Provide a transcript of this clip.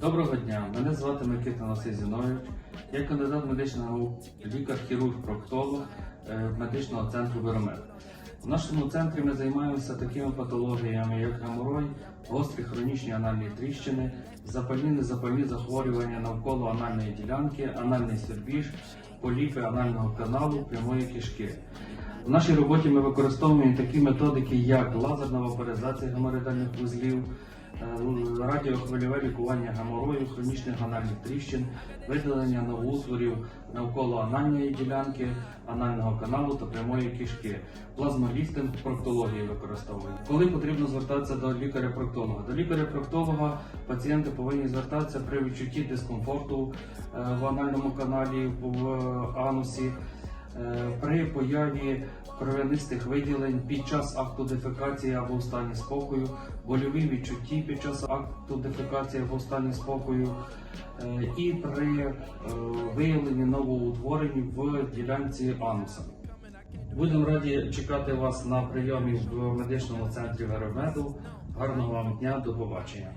Доброго дня, мене звати Микита Василь Зінович. Я кандидат медичних наук, лікар-хірург-проктолог е, медичного центру Виромед. В нашому центрі ми займаємося такими патологіями, як геморой, гострі хронічні анальні тріщини, запальні незапальні захворювання навколо анальної ділянки, анальний свербіж, поліпи анального каналу, прямої кишки. В нашій роботі ми використовуємо такі методики, як лазерна вапоризація геморроїдальних вузлів, радіохвильове лікування геморою, хронічних анальних тріщин, видалення новоутворів навколо анальної ділянки, анального каналу та прямої кишки, плазмоліфтинг проктології використовуємо. Коли потрібно звертатися до лікаря-проктолога? До лікаря-проктолога пацієнти повинні звертатися при відчутті дискомфорту е, в анальному каналі, в анусі. Е, При появі кров'янистих виділень під час акту дефекації або в стані спокою, больові відчутті під час акту дефекації або в стані спокою, е, і при е, виявленні новоутворень в ділянці ануса. Будемо раді чекати вас на прийомі в медичному центрі Веремеду. Гарного вам дня, до побачення.